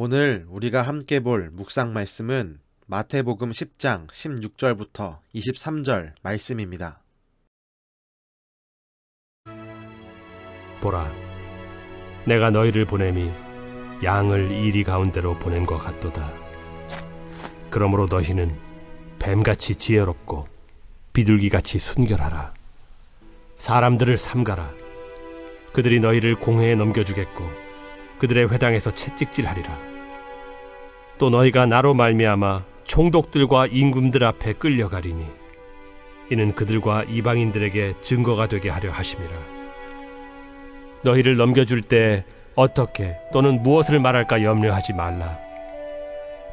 오늘 우리가 함께 볼 묵상 말씀은 마태복음 10장 16절부터 23절 말씀입니다. 보라, 내가 너희를 보냄이 양을 이리 가운데로 보낸 것 같도다. 그러므로 너희는 뱀같이 지혜롭고 비둘기같이 순결하라. 사람들을 삼가라. 그들이 너희를 공회에 넘겨주겠고 그들의 회당에서 채찍질하리라. 또 너희가 나로 말미암아 총독들과 임금들 앞에 끌려가리니 이는 그들과 이방인들에게 증거가 되게 하려 하심이라. 너희를 넘겨줄 때 어떻게 또는 무엇을 말할까 염려하지 말라.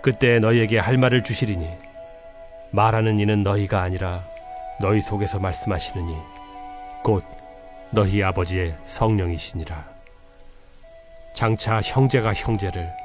그때 너희에게 할 말을 주시리니 말하는 이는 너희가 아니라 너희 속에서 말씀하시느니 곧 너희 아버지의 성령이시니라. 장차 형제가 형제를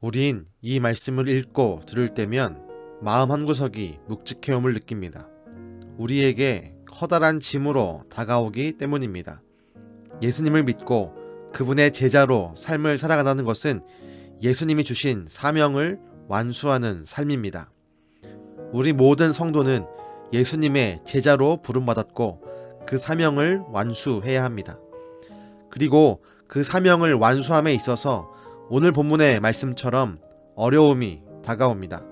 우린 이 말씀을 읽고 들을 때면 마음 한구석이 묵직해옴을 느낍니다. 우리에게 커다란 짐으로 다가오기 때문입니다. 예수님을 믿고 그분의 제자로 삶을 살아가는 것은 예수님이 주신 사명을 완수하는 삶입니다. 우리 모든 성도는 예수님의 제자로 부름받았고 그 사명을 완수해야 합니다. 그리고 그 사명을 완수함에 있어서 오늘 본문의 말씀처럼 어려움이 다가옵니다.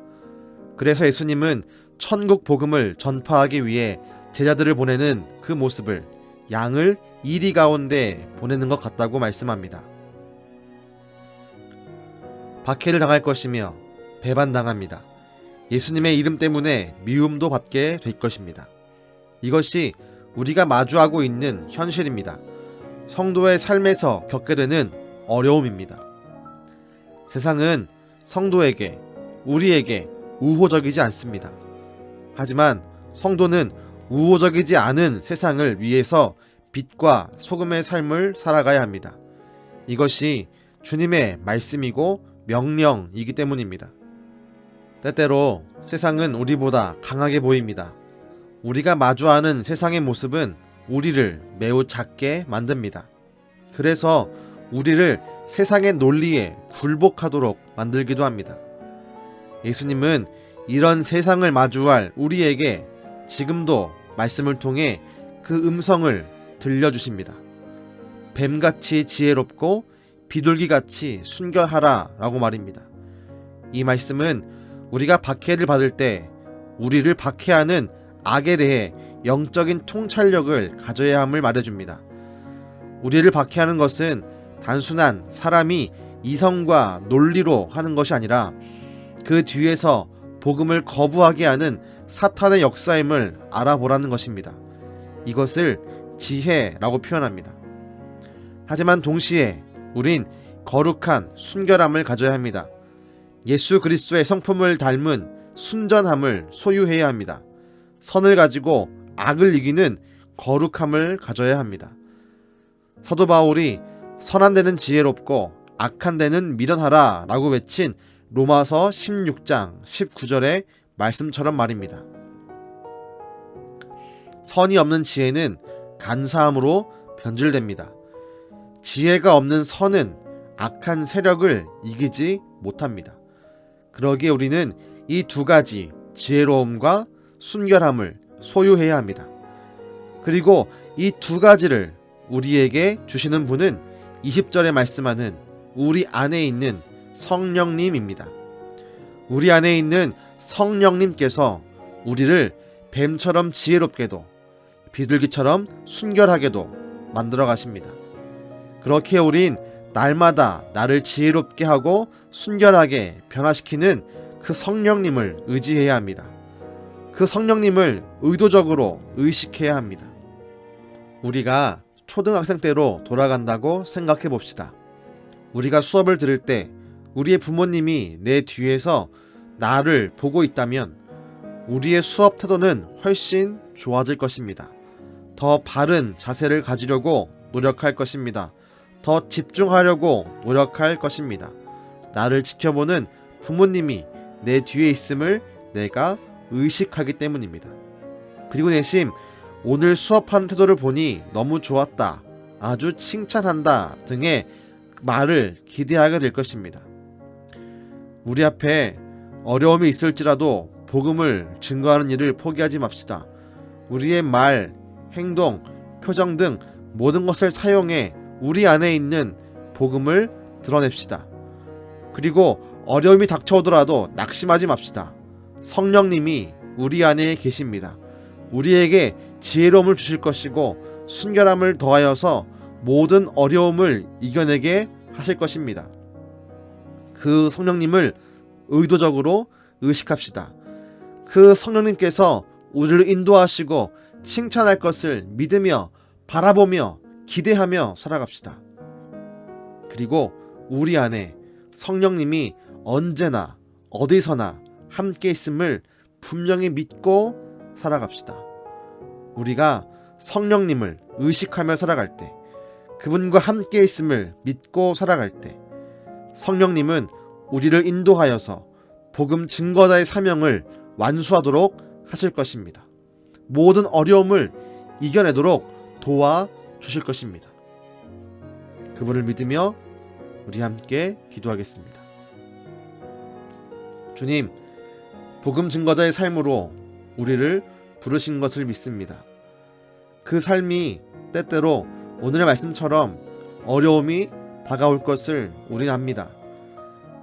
그래서 예수님은 천국 복음을 전파하기 위해 제자들을 보내는 그 모습을 양을 이리 가운데 보내는 것 같다고 말씀합니다. 박해를 당할 것이며 배반당합니다. 예수님의 이름 때문에 미움도 받게 될 것입니다. 이것이 우리가 마주하고 있는 현실입니다. 성도의 삶에서 겪게 되는 어려움입니다. 세상은 성도에게, 우리에게 우호적이지 않습니다. 하지만 성도는 우호적이지 않은 세상을 위해서 빛과 소금의 삶을 살아가야 합니다. 이것이 주님의 말씀이고 명령이기 때문입니다. 때때로 세상은 우리보다 강하게 보입니다. 우리가 마주하는 세상의 모습은 우리를 매우 작게 만듭니다. 그래서 우리를 세상의 논리에 굴복하도록 만들기도 합니다. 예수님은 이런 세상을 마주할 우리에게 지금도 말씀을 통해 그 음성을 들려주십니다. 뱀같이 지혜롭고 비둘기같이 순결하라 라고 말입니다. 이 말씀은 우리가 박해를 받을 때 우리를 박해하는 악에 대해 영적인 통찰력을 가져야 함을 말해줍니다. 우리를 박해하는 것은 단순한 사람이 이성과 논리로 하는 것이 아니라 그 뒤에서 복음을 거부하게 하는 사탄의 역사임을 알아보라는 것입니다. 이것을 지혜라고 표현합니다. 하지만 동시에 우린 거룩한 순결함을 가져야 합니다. 예수 그리스도의 성품을 닮은 순전함을 소유해야 합니다. 선을 가지고 악을 이기는 거룩함을 가져야 합니다. 사도 바울이 선한 데는 지혜롭고 악한 데는 미련하라 라고 외친 로마서 16장 19절의 말씀처럼 말입니다. 선이 없는 지혜는 간사함으로 변질됩니다. 지혜가 없는 선은 악한 세력을 이기지 못합니다. 그러기에 우리는 이 두 가지 지혜로움과 순결함을 소유해야 합니다. 그리고 이 두 가지를 우리에게 주시는 분은 20절에 말씀하는 우리 안에 있는 성령님입니다. 우리 안에 있는 성령님께서 우리를 뱀처럼 지혜롭게도 비둘기처럼 순결하게도 만들어 가십니다. 그렇게 우린 날마다 나를 지혜롭게 하고 순결하게 변화시키는 그 성령님을 의지해야 합니다. 그 성령님을 의도적으로 의식해야 합니다. 우리가 초등학생 때로 돌아간다고 생각해 봅시다. 우리가 수업을 들을 때 우리의 부모님이 내 뒤에서 나를 보고 있다면 우리의 수업 태도는 훨씬 좋아질 것입니다. 더 바른 자세를 가지려고 노력할 것입니다. 더 집중하려고 노력할 것입니다. 나를 지켜보는 부모님이 내 뒤에 있음을 내가 의식하기 때문입니다. 그리고 내심 오늘 수업하는 태도를 보니 너무 좋았다. 아주 칭찬한다 등의 말을 기대하게 될 것입니다. 우리 앞에 어려움이 있을지라도 복음을 증거하는 일을 포기하지 맙시다. 우리의 말, 행동, 표정 등 모든 것을 사용해 우리 안에 있는 복음을 드러냅시다. 그리고 어려움이 닥쳐오더라도 낙심하지 맙시다. 성령님이 우리 안에 계십니다. 우리에게 지혜로움을 주실 것이고 순결함을 더하여서 모든 어려움을 이겨내게 하실 것입니다. 그 성령님을 의도적으로 의식합시다. 그 성령님께서 우리를 인도하시고 칭찬할 것을 믿으며 바라보며 기대하며 살아갑시다. 그리고 우리 안에 성령님이 언제나 어디서나 함께 있음을 분명히 믿고 살아갑시다. 우리가 성령님을 의식하며 살아갈 때, 그분과 함께 있음을 믿고 살아갈 때, 성령님은 우리를 인도하여서 복음 증거자의 사명을 완수하도록 하실 것입니다. 모든 어려움을 이겨내도록 도와 주실 것입니다. 그분을 믿으며 우리 함께 기도하겠습니다. 주님, 복음 증거자의 삶으로 우리를 부르신 것을 믿습니다. 그 삶이 때때로 오늘의 말씀처럼 어려움이 다가올 것을 우리는 압니다.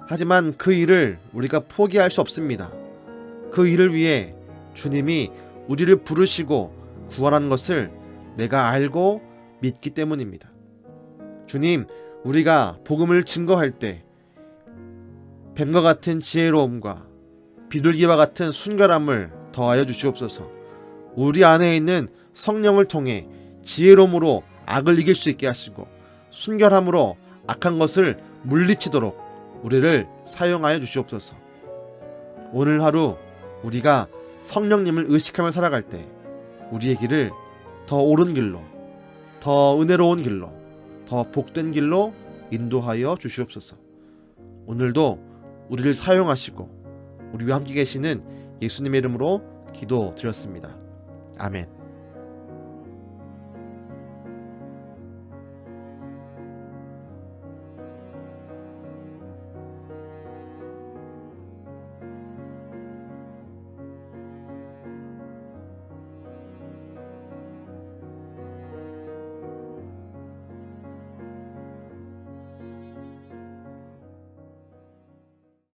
하지만 그 일을 우리가 포기할 수 없습니다. 그 일을 위해 주님이 우리를 부르시고 구원한 것을 내가 알고 믿기 때문입니다. 주님, 우리가 복음을 증거할 때 뱀과 같은 지혜로움과 비둘기와 같은 순결함을 더하여 주시옵소서. 우리 안에 있는 성령을 통해 지혜로움으로 악을 이길 수 있게 하시고 순결함으로 악한 것을 물리치도록 우리를 사용하여 주시옵소서. 오늘 하루 우리가 성령님을 의식하며 살아갈 때 우리의 길을 더 옳은 길로, 더 은혜로운 길로, 더 복된 길로 인도하여 주시옵소서. 오늘도 우리를 사용하시고 우리와 함께 계시는 예수님의 이름으로 기도 드렸습니다. 아멘.